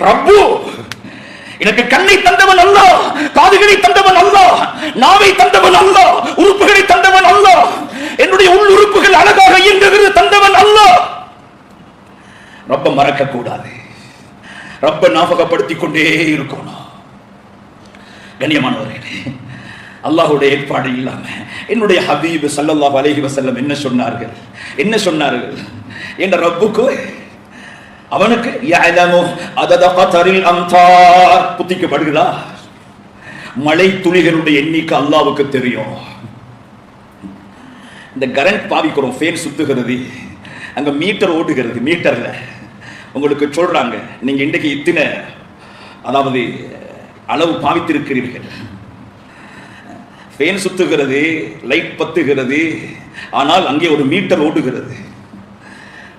பிரபு! எனக்கு கண்ணை தந்தவன் அல்ல காதுகளை தந்தவன் அல்ல நாவை தந்தவன் அல்ல உறுப்புகளை தந்தவன் அல்ல என்னுடைய உள் உறுப்புகள் அழகாக இயங்குகிறது தந்தவன் அல்ல! ரொம்ப மறக்க கூடாது ரொம்ப ஞாபகப்படுத்திக் கொண்டே இருக்கணும். கண்ணியமானவர்களே அல்லாஹ்வுடைய ஏற்பாடு இல்லாம என்னுடைய ஹபீப் ஸல்லல்லாஹு அலஹி வசல்லம் என்ன சொன்னார்கள்? என்ன சொன்னார்கள்? என்ற ரப்புக்கு அவனுக்கு புத்திக்கப்படுகிறா மழை துளிகளுடைய எண்ணிக்கை அல்லாவுக்கு தெரியும். இந்த கரண்ட் பாவிக்கிறோம் ஃபேன் சுத்துகிறது. அங்க மீட்டர் ஓட்டுகிறது மீட்டர்ல. உங்களுக்கு சொல்றாங்க நீங்க இன்றைக்கு இத்தனை அதாவது அளவு பாவித்திருக்கிறீர்கள். ஃபேன் சுத்துகிறது லைட் பத்துகிறது ஆனால் அங்கே ஒரு மீட்டர் ஓடுகிறது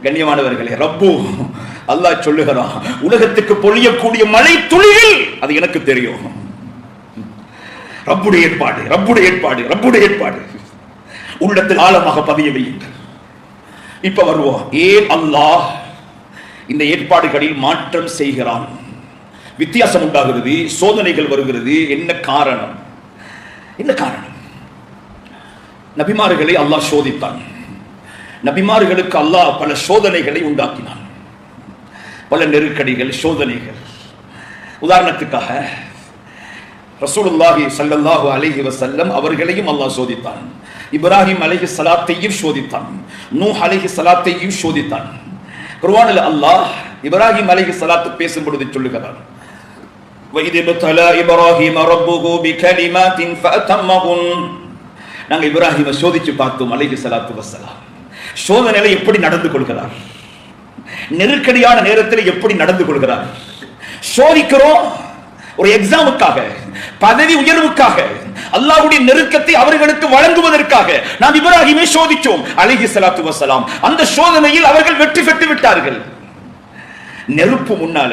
கண்ணியமானவர்களே ரப்பும் அல்லாஹ் சொல்லுகிறான் உலகத்துக்கு பொழியக்கூடிய மழை துளிகள் அது எனக்கு தெரியும். ரப்புடைய ஏற்பாடு ரப்புடைய ஏற்பாடு ரப்புடைய ஏற்பாடு. உள்ளத்தில் ஆழமாக பதிய வையுங்கள். இப்ப வருவோம். ஏன் அல்லாஹ் இந்த ஏற்பாடுகளில் மாற்றம் செய்கிறான். வித்தியாசம் உண்டாகிறது சோதனைகள் வருகிறது. என்ன காரணம்? என்ன காரணம்? நபிமார்களை அல்லாஹ் சோதித்தான். நபிமார்களுக்கு அல்லாஹ் பல சோதனைகளை உண்டாக்கினான். பல நெருக்கடிகள் சோதனைகள் உதாரணத்துக்காக ரசூலுல்லாஹி ஸல்லல்லாஹு அலைஹி வஸல்லம் அவர்களையும் அல்லாஹ் சோதித்தான் இப்ராஹிம் அலைஹி ஸலாத்தையும் சோதித்தான் நூஹ் அலைஹி ஸலாத்தையும் சோதித்தான் குர்ஆனில் அல்லாஹ் இப்ராஹிம் அலைஹி ஸலாத்து பேசும் பொழுது சொல்லுகிறார் وَإِذِ ابْتَلَى إِبْرَاهِيمَ رَبُّهُ بِكَلِمَاتٍ فَأَتَمَّهُنَّ நாங்க இப்ராஹிமை சோதிச்சு பார்த்தோம் அலைஹி ஸலாத்து வஸ்ஸலாம் சோதனையில எப்படி நடந்து கொள்கிறார் நெருக்கடியான நேரத்தில் எப்படி நடந்து கொள்கிறார்? சோதிக்கிறோம். ஒரு எக்ஸாமுக்காக பதவி உயர்வுக்காக அல்லாவுடைய நெருக்கத்தை அவர்களுக்கு வழங்குவதற்காக நாம் இப்ராஹிமை சோதிச்சோம் அலைஹி சலாத்து வசலாம் அந்த சோதனையில் அவர்கள் வெற்றி பெற்று விட்டார்கள். நெருப்பு முன்னால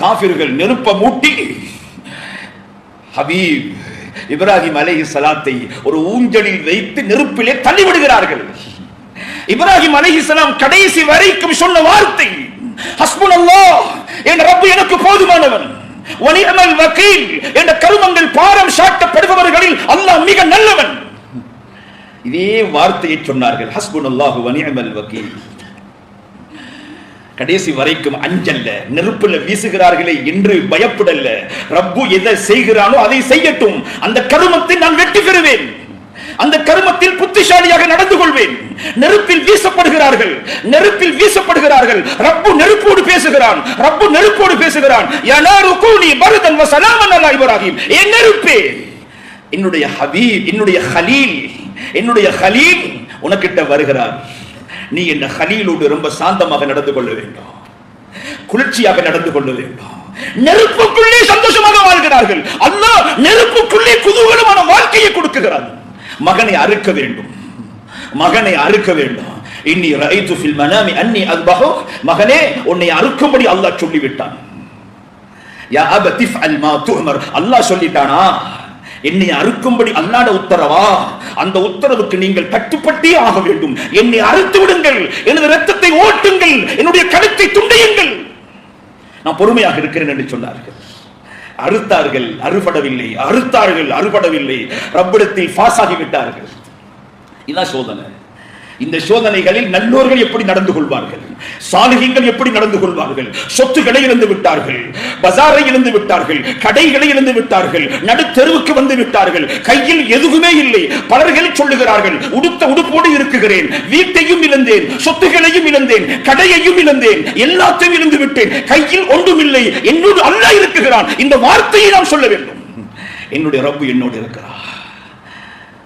காபிர்கள் நெருப்ப மூட்டி ஹபீப் இப்ராஹிம் அலேஹி சலாத்தை ஒரு ஊஞ்சலில் வைத்து நெருப்பிலே தள்ளி விடுகிறார்கள் இப்ராஹிம் அலைஹிஸ்ஸலாம் கடைசி வரைக்கும் சொன்ன வார்த்தை ஹஸ்புனல்லாஹ் என் ரப்பு எனக்கு போதுமானவன். வனிஅமல் வக்கீல் என்ற கருமங்கள் பாரம் சாட்டப்படுபவர்களில் அல்லாஹ் மிக நல்லவன். இதே வார்த்தையை சொன்னார்கள் ஹஸ்புனல்லாஹு வனிஅமல் வக்கீல் கடைசி வரைக்கும் அஞ்சல்ல நெருப்புல வீசுகிறார்களே என்று பயப்படல. ரப்பு எதை செய்கிறானோ அதை செய்யட்டும். அந்த கருமத்தை நான் வெற்றி பெறுவேன். அந்த கருமத்தில் புத்திசாலியாக நடந்து கொள்வேன். நெருப்பில் வீசப்படுகிறார்கள். நெருப்பில் வீசப்படுகிறார்கள். ரப்பு நெருப்போடு பேசுகிறான். ரப்பு நெருப்போடு பேசுகிறான். என் நெருப்பே என்னுடைய ஹபீப் என்னுடைய ஹலீல் என்னுடைய ஹலீல் உனக்கிட்ட வருகிறார். நீ என்ன ஹலீலோடு ரொம்ப சாந்தமாக நடந்து கொள்ள வேண்டும். குளிர்ச்சியாக நடந்து கொள்ள வேண்டும். நெருப்புக்குள்ளே சந்தோஷமாக வாழ்கிறார்கள். அல்லாஹ் நெருப்புக்குள்ளே குதூகலமான வாழ்க்கையை கொடுக்குகிறார் மகனை அறுக்க வேண்டும். மகனை அறுக்க வேண்டும். இன்னி ரைத்து ஃபில் மனாமி அன்னி அல்பஹு மகனே உன்னை அறுக்கும்படி அல்லாஹ் சொல்லிவிட்டான். யா அபதி ஃஅல் மா துஅமர் அல்லாஹ் சொல்லிட்டானா? என்னை அறுக்கும்படி அல்லாட உத்தரவா? அந்த உத்தரவுக்கு நீங்கள் கட்டுப்பட்டே ஆக வேண்டும். என்னை அறுத்து விடுங்கள். எனது ரத்தத்தை ஓட்டுங்கள். என்னுடைய கழுத்தை துண்டையுங்கள். நான் பொறுமையாக இருக்கிறேன் என்று சொன்னார்கள். அறுத்தார்கள். அறுபடவில்லை. அறுத்தார்கள். அறுபடவில்லை. ரப்பிடத்தில் பாஸ் ஆகிவிட்டார்கள். இதுதான் சோதனை. இந்த சோதனைகளில் நல்லோர்கள் எப்படி நடந்து கொள்வார்கள்? சாதகங்கள் எப்படி நடந்து கொள்வார்கள்? சொத்துக்களை இழந்து விட்டார்கள் பஜாரை இழந்து விட்டார்கள் கடைகளை இழந்து விட்டார்கள் நடுத்தெருவுக்கு வந்து விட்டார்கள் கையில் எதுவுமே இல்லை. பலர்கள் சொல்லுகிறார்கள் உடுத்த உடுப்போடு இருக்குகிறேன் வீட்டையும் இழந்தேன் சொத்துகளையும் இழந்தேன் கடையையும் இழந்தேன் எல்லாத்தையும் இழந்து விட்டேன் கையில் ஒன்றும் இல்லை என்னோடு அல்லாஹ் இருக்குகிறான். இந்த வார்த்தையை நாம் சொல்ல வேண்டும். என்னுடைய ரப்பு என்னோடு இருக்கிறார்.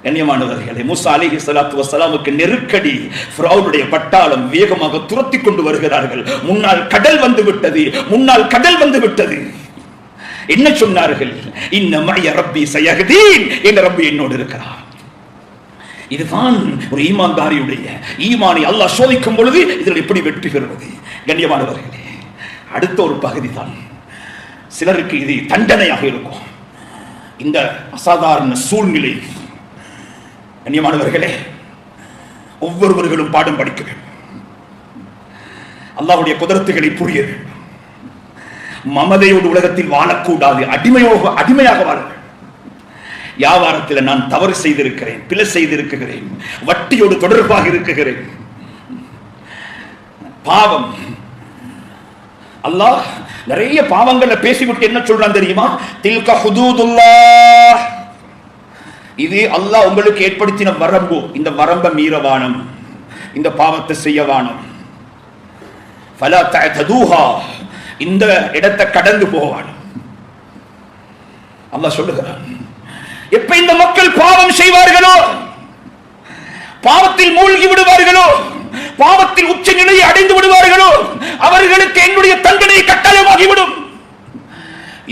கண்ணியமானவர்களே மூசா அலிஹி ஸலாத்து வசலாமுக்கு நெருக்கடி ஃபிரௌனுடைய பட்டாளம் வேகமாக துரத்தி கொண்டு வருகிறார்கள். முன்னால் கடல் வந்து விட்டது முன்னால் கடல் வந்து விட்டது. என்ன சொன்னார்கள்? இன்ன மைய ரப்பி சயகதீன் என்ற ரப்பி என்னோடு இருக்கிறார். இதுதான் ஒரு ஈமான்தாரியுடைய ஈமானை அல்லாஹ் சோதிக்கும் பொழுது இதில் எப்படி வெற்றி பெறுவது? கண்ணியமானவர்களே அடுத்த ஒரு பகுதி தான். சிலருக்கு இது தண்டனையாக இருக்கும். இந்த அசாதாரண சூழ்நிலை கண்ணியமானவர்களே ஒவ்வொருவர்களும் பாடம் படிக்க வேண்டும். குதிரத்துகளை புரிய மமதையோடு உலகத்தில் வாழக்கூடாது அடிமையோக அடிமையாக வாழ வியாபாரத்தில் நான் தவறு செய்திருக்கிறேன் பிழை செய்திருக்கிறேன் வட்டியோடு தொடர்பாக இருக்குகிறேன் பாவம். அல்லாஹ் நிறைய பாவங்களை பேசிவிட்டு என்ன சொல்றான் தெரியுமா? தில்க ஹுதூதுல்லாஹ். இது அல்லாஹ் உங்களுக்கு ஏற்படுத்தின வரம்பு. இந்த வரம்ப மீறவானம். இந்த பாவத்தை செய்யவானம். இந்த இடத்தை கடந்து போவான் அல்லா சொல்லுகிறான் எப்ப இந்த மக்கள் பாவம் செய்வார்களோ? பாவத்தில் மூழ்கி விடுவார்களோ? பாவத்தில் உச்ச நிலையை அடைந்து விடுவார்களோ? அவர்களுக்கு என்னுடைய தண்டனை கட்டாயமாகிவிடும்.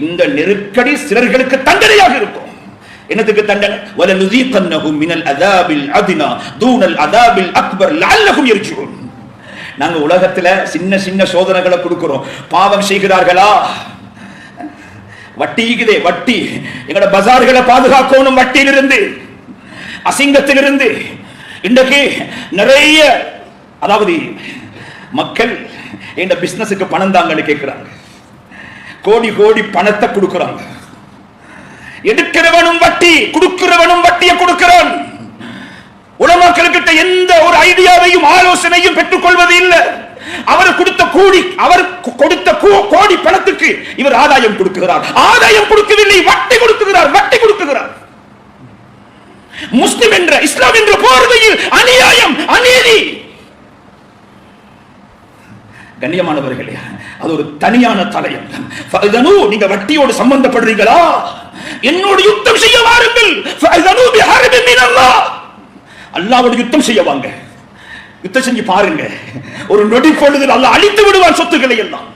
இந்த நெருக்கடி சிலர்களுக்கு தண்டனையாக இருக்கும். என்னதுக்கு தண்டனை? வல நுதீகன்னஹும் மினல் அதாபில் அதினா தூனல் அதாபில் அக்பர் லஅல்லஹும் யர்ஜூன் நாங்க உலகத்துல சின்ன சின்ன சோதனைகளை கொடுக்கிறோம். பாவம் செய்கிறார்களா? வட்டிக்குதே வட்டி. எங்கட பஜார்களை பாதுகாக்கணும் வட்டியிலிருந்து. அசிங்கத்திலிருந்து. இன்றைக்கு நிறைய அதாவது மக்கள் எங்க பிசினஸுக்கு பணம் தாங்கன்னு கேட்கிறாங்க கோடி கோடி பணத்தை கொடுக்குறாங்க. எடுக்கிறவனும் வட்டி கொடுக்கிறவனும் வட்டியை கொடுக்கிறான் உலமாக்களுக்கிட்ட எந்த ஒரு ஐடியாவையும் ஆலோசனையும் பெற்றுக் கொள்வது இல்லை. அவர் கொடுத்த கூடி அவர் கொடுத்த கோடி பணத்துக்கு இவர் ஆதாயம் கொடுக்கிறார் ஆதாயம் கொடுக்கவில்லை வட்டி கொடுக்கிறார் வட்டி கொடுக்கிறார் முஸ்லிம் என்ற இஸ்லாம் என்ற போர்வையில் அநியாயம் அநீதி. கண்ணியமானவர்களே அது ஒரு தனியான தலையம். நீங்க வட்டியோடு சம்பந்தப்படுறீங்களா? என்னோடு யுத்தம் செய்ய வாருங்கள். ஃபஅதனு யுத்தம் செய்ய வாங்க. யுத்தம் செஞ்சு பாருங்க. ஒரு நொடி பொழுதில் அல்ல அழித்து விடுவான் சொத்துக்களை எல்லாம்.